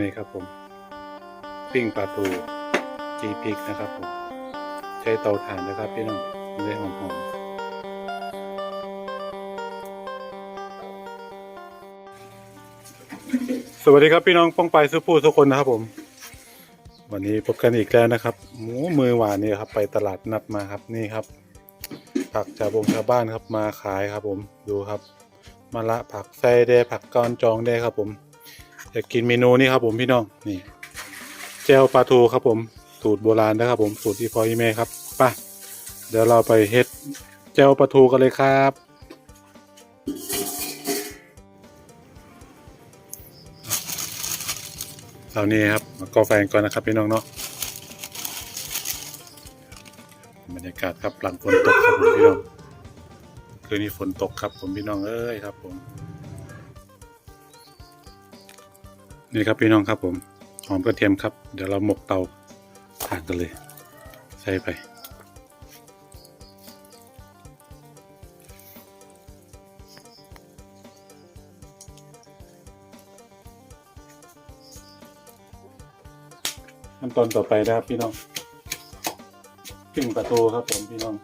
นี่ครับผม ปิ้งปลาทูจีพริกนะครับผม ใช้เตาถ่านนะครับพี่น้องได้หอมๆสวัสดีครับพี่น้องป้องไปสุภูทุกคนนะครับผม วันนี้พบกันอีกแล้วนะครับหมูมือหวานนี่ครับ ไปตลาดนัดมาครับนี่ครับ ผักจากวงชาวบ้านครับมาขายครับผมดูครับมะละผักไส้แดผักก้อนจองแดครับผม อยากกินเมนูนี้ครับผมพี่น้องนี่เจลปลาทูครับผมสูตรโบราณนะครับผมสูตรที่พ่อที่แม่ครับไป่ะเดี๋ยวเราไปเฮ็ดเจลปลาทูกันเลยครับเรานี่ครับมากอไฟนก่อนนะครับพี่น้องเนาะบรรยากาศครับหลังฝนตกครับผมพี่น้องคืนนี้ฝนตกครับผมพี่น้องเอ้ยครับผม นี่ครับพี่น้องครับผมหอมกระเทียมครับ เดี๋ยวเราหมกเตาถ่านกันเลย ใส่ไป ขั้นตอนต่อไปนะครับพี่น้องปิ้งปลาทูครับผมพี่น้อง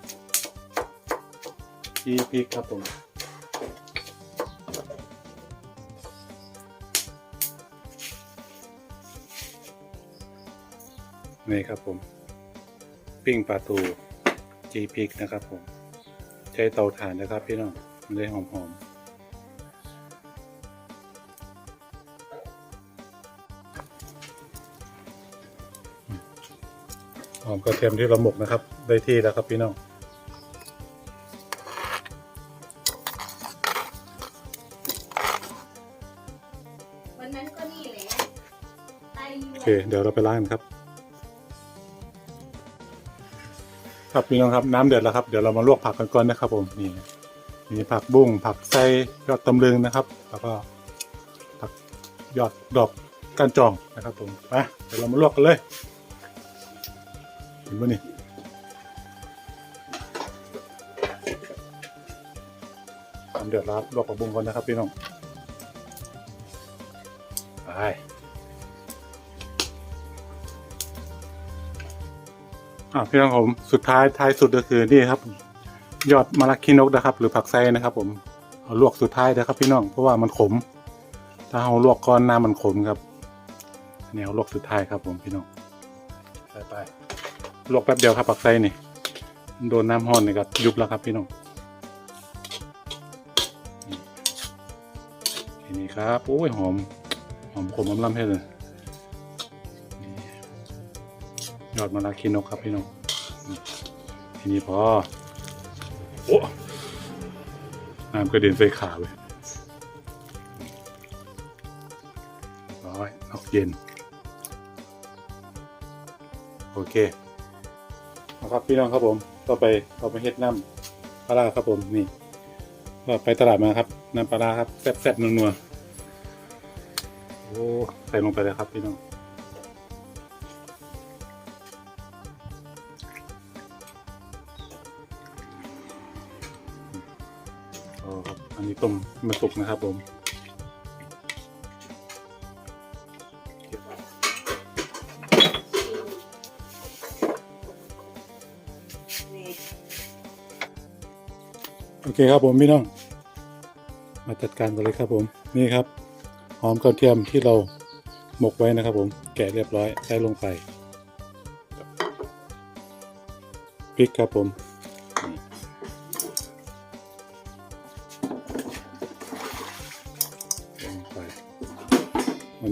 ที่พริกครับผม นี่ครับผม ปิ้งปลาทูจีพริกนะครับผม ใช้เตาถ่านนะครับพี่น้องมันได้หอมๆหอมกระเทียมที่เราหมกนะครับ ได้ที่แล้วครับพี่น้องวันนั้นก็นี่แหละไตโอเค เดี๋ยวเราไปล้างกันครับ ครับพี่น้องครับน้ำเดือดแล้วครับเดี๋ยวเรามาลวกผักกันก่อนนะครับ ผมนี่มีผักบุ้งผักไส้ยอดตำลึงนะครับ แล้วก็ผักยอดดอกก้านจองนะครับ ผมไปเดี๋ยวเรามาลวกกันเลยเห็นปะนี่น้ำเดือดแล้วครับลวกผักบุ้งก่อนนะครับพี่น้องไป อ่าพี่น้องผมสุดท้ายท้ายสุดก็คือนี่ครับ ยอดมะระขี้นกนะครับ หรือผักไซนะครับ ผมเอาลวกสุดท้ายนะครับ พี่น้องเพราะว่ามันขม ถ้าเอาลวกก้อนหน้ามันขมครับอันนี้เอาลวกสุดท้ายครับ ผมพี่น้องไปไปลวกแป๊บเดียวครับผักไซนี่โดนน้ำห้อนนี่ก็ยุบแล้วครับพี่น้องนี่ทีนี้ครับโอ้ยหอมหอมขมอำลำให้เลย ยอดมะระขี้นกครับพี่น้องนี่ทีนี้พอโอ้น้ำกระเด็นใส่ขาเลยร้อยนอกเย็น โอเคเอาครับพี่น้องครับผมต่อไปเราไปเฮ็ดน้ำปลาร้าครับผมนี่ก็ไปตลาดมาครับน้ำปลาร้าครับแซ่บๆนัวๆโอ้ใส่ลงไปเลยครับพี่น้อง อ๋อครับ อันนี้ต้มมาสุกนะครับผมโอเคครับผมพี่น้อง มาจัดการกันเลยครับผม นี่ครับ หอมกระเทียมที่เราหมกไว้นะครับ ผมแกะเรียบร้อยใส่ลงไปพริกครับผม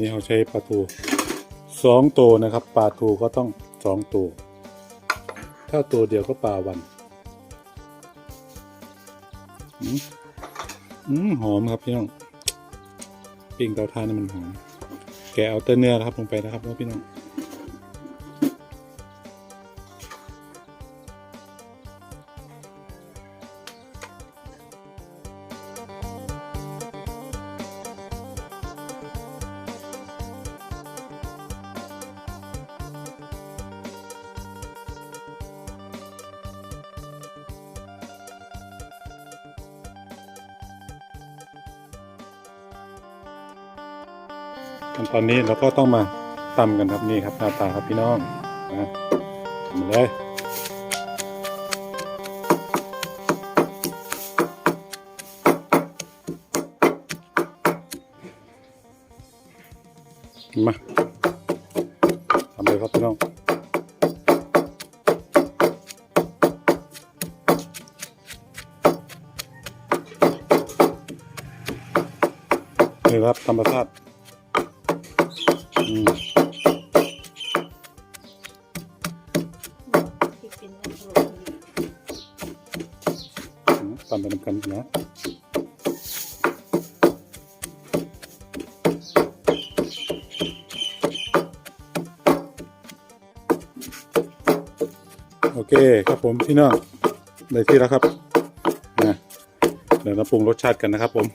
นี้เราใช้ปลาทูสองตัวนะครับปลาทูก็ต้องสองตัว ถ้าตัวเดียวก็ปลาวันอืมหอมครับพี่น้องปิ้งเตาถ่านนี่มันหอมแกะเอาเตาเนื้อครับลงไปนะครับพี่น้อง ขั้นตอนนี้เราก็ต้องมาตำกันครับนี่ครับหน้าตาครับพี่น้องนะทำมาเลยมาทำเลยครับพี่น้องนี่ครับธรรมชาติ ตามไปนำกันนะโอเคครับผมพี่น้องได้ที่แล้วครับนะเดี๋ยวเราปรุงรสชาติกันนะครับผม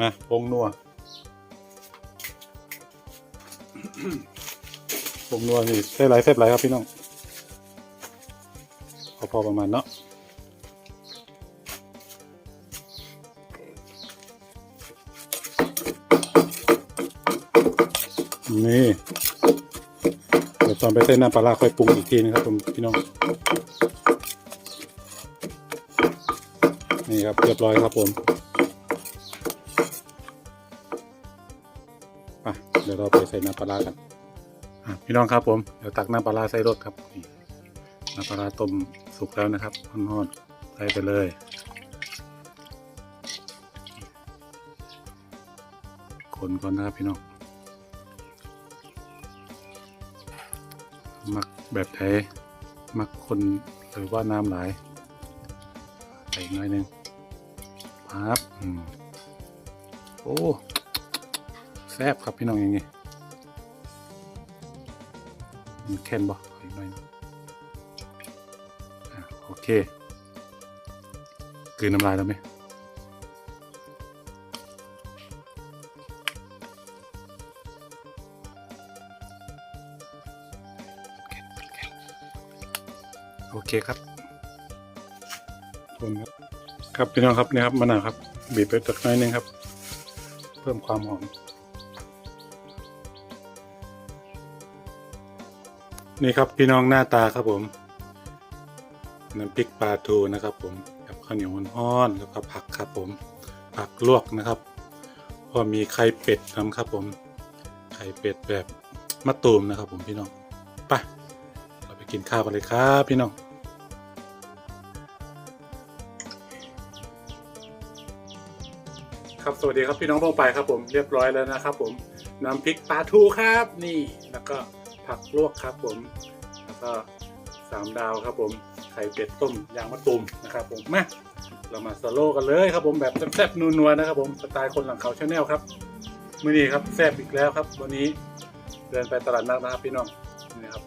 มาปรุงนัว ปรุงนัวนี่ใส่ไรเส้นไรครับพี่น้องพอพอประมาณเนาะนี่เดี๋ยวตอนไปเส้นน้ำปลาร้าค่อยปรุงอีกทีนะครับผมพี่น้อง นี่ครับเรียบร้อยครับผม เราไปใส่น้ำปลาร้ากันพี่น้องครับผมเดี๋ยวตักน้ำปลาร้าใส่รถครับน้ำปลาร้าต้มสุกแล้วนะครับร้อนๆใส่ไปเลยคนก่อนนะครับพี่น้องมักแบบไทยมักคนหรือว่าน้ำหลายใส่หน่อยนึงปั๊บโอ้ แซ่บครับพี่น้องอย่างงี้มันแค่นบ่อีกหน่อยหนึงอะโอเคกลืนน้ำลายแล้วไหมโอเคครับคนครับ ครับพี่น้องครับนี่ครับมะนาวครับ บีบไปตักน้อยนึงครับ เพิ่มความหอม นี่ครับพี่น้องหน้าตาครับผมน้ำพริกปลาทูนะครับผมกับข้าวเหนียวฮ้อนแล้วก็ผักครับผม ผักลวกนะครับ พอมีไข่เป็ดนะครับผม ไข่เป็ดแบบมะตูมนะครับผมพี่น้องไปเราไปกินข้าวกันเลยครับพี่น้องครับสวัสดีครับพี่น้องป้องไปครับผมเรียบร้อยแล้วนะครับผมน้ำพริกปลาทูครับนี่แล้วก็ ผักลวกครับผม แล้วก็สามดาวครับผม ไข่เป็ดต้มยางมะตูมนะครับผมมาเรามาสโลกันเลยครับผมแบบแซ่บๆนัวๆนะครับผมสไตล์คนหลังเขาชาแนลครับมื่อนี้ครับแซ่บอีกแล้วครับ วันนี้เดินไปตลาดนัดนะครับพี่น้องนี่ครับ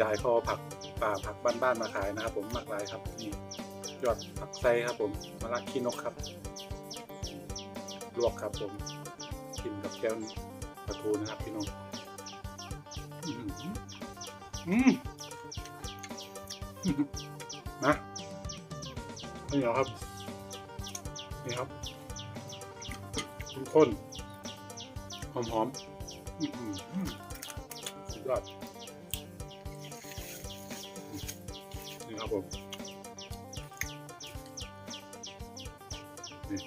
ยายเขาเอผักป่าผักบ้านๆมาขายนะครับ ผมมากมายครับนี่ยอดผักไซครับผมมะระขี้นกครับ ลวกครับผมกินกับแก้วปลาทูนะครับพี่น้อง อืมอืมนะนี่เหรอครับ นี่ครับข้นๆหอมๆอื้อหือสุดยอดนี่ครับผมนี่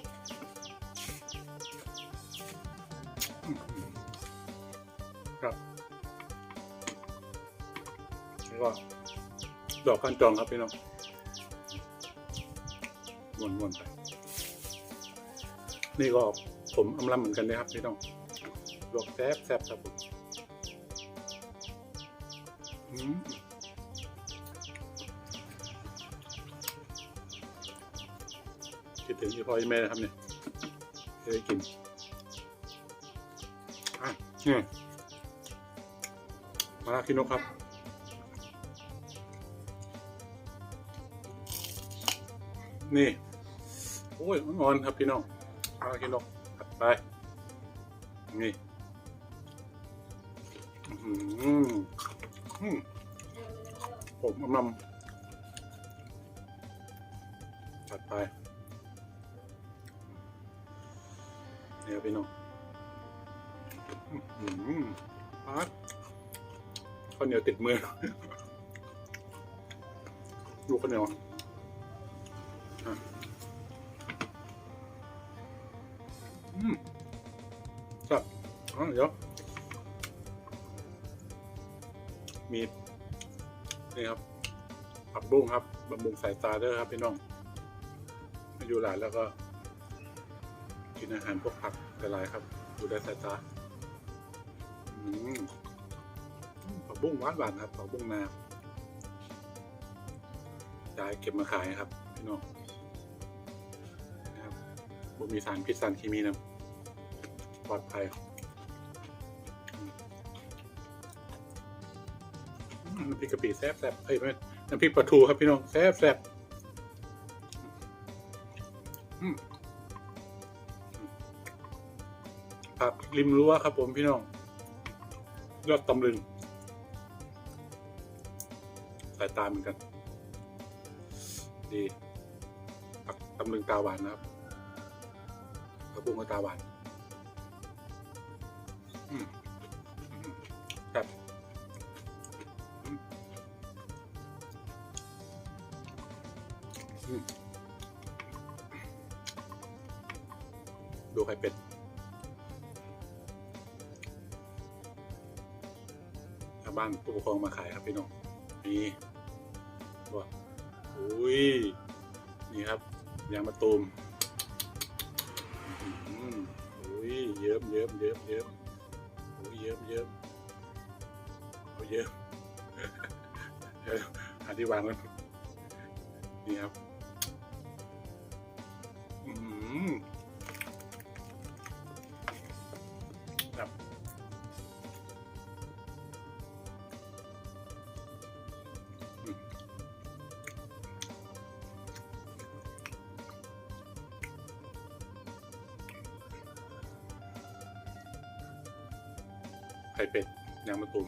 ครับ ก็ดอกขั้นจองครับพี่น้องวนๆไป นี่ก็ผมอำลำเหมือนกันนะครับพี่น้องลวกแซ่บแซ่บครับผมคิดถึงอีพ่ออีแม่นะครับเนี่ยจะได้กินอะนี่มาลาคินกครับ นี่ โอ้ยอ่อนครับพี่น้องมาลาคิโนกถัดไป นี่ผมอำลำถัดไปเนี่ครับพี่น้องพัดข้าวเหนียวติดมือ ดูข้าวเหนียว นี่ครับผักบุ้งครับบำรุงสายตาเด้อครับพี่น้องมาอยู่หลานแล้วก็ กินอาหารพวกผักหลายครับ ดูได้สายตาอืมผักบุ้งหวานหวานครับผักบุ้งนายายเก็บมาขายครับ พี่น้องนะครับบ่มีสารพิษสารเคมีนะปลอดภัย น้ำพริกกะปิแซ่บแซ่บเอ้ยไม่น้ำพริกปลาทูครับพี่น้องแซ่บแซ่บผักริมรั้วครับผมพี่น้องยอดตำลึงสายตาเหมือนกัน ดีผักตำลึงตาหวานนะครับผักบุ้งก็ตาหวาน อืม ดูไข่เป็ดชาบ้านผู้ปกครองมาขายครับพี่น้องนี่ว้าอุ้ย นี่ครับยางมะตูมอุ้ย เยิ้มเยิ้มเยิ้มเยิ้มโอ้ยเยิ้มเยิ้มเอาเยิ้มเดี๋ยวหาที่วางมันนี่ครับ ไข่เป็ดยางมะตูม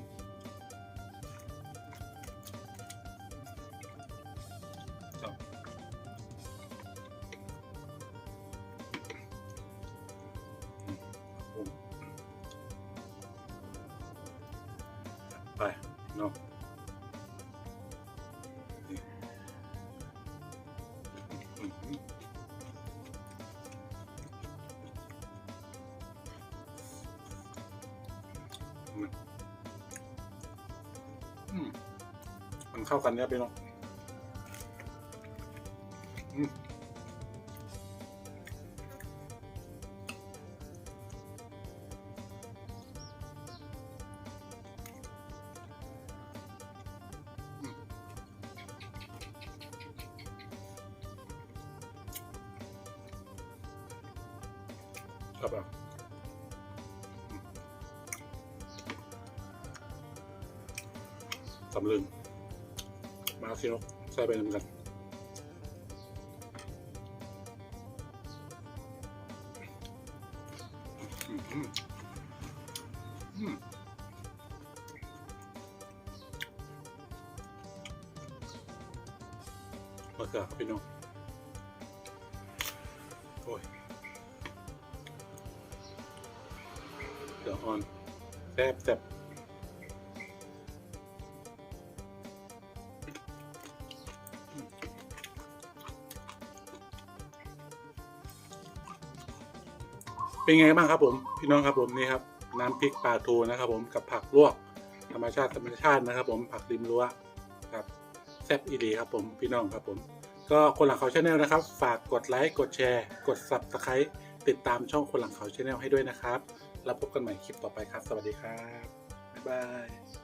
เข้ากันเนี่ยพี่น้องครับอะอืมตำลึงม เนาะใส่ไปน้ำกันอืมอืมอืมมะเขือครับพี่น้อง โอ้ยเดี๋ยวออนแซ่บแซ่บ เป็นไงบ้างครับผมพี่น้องครับผมนี่ครับน้ำพริกปลาทูนะครับ ผมกับผักลวกธรรมชาติธรรมชาตินะครับ ผมผักริมรั้วครับแซ่บอีดีครับผมพี่น้องครับผม ก็คนหลังเขาชาแนลนะครับ ฝากกดไลค์กดแชร์ กด subscribe ติดตามช่องคนหลังเขาชาแนลให้ด้วยนะครับ แล้วพบกันใหม่คลิปต่อไปครับ สวัสดีครับบ๊ายบาย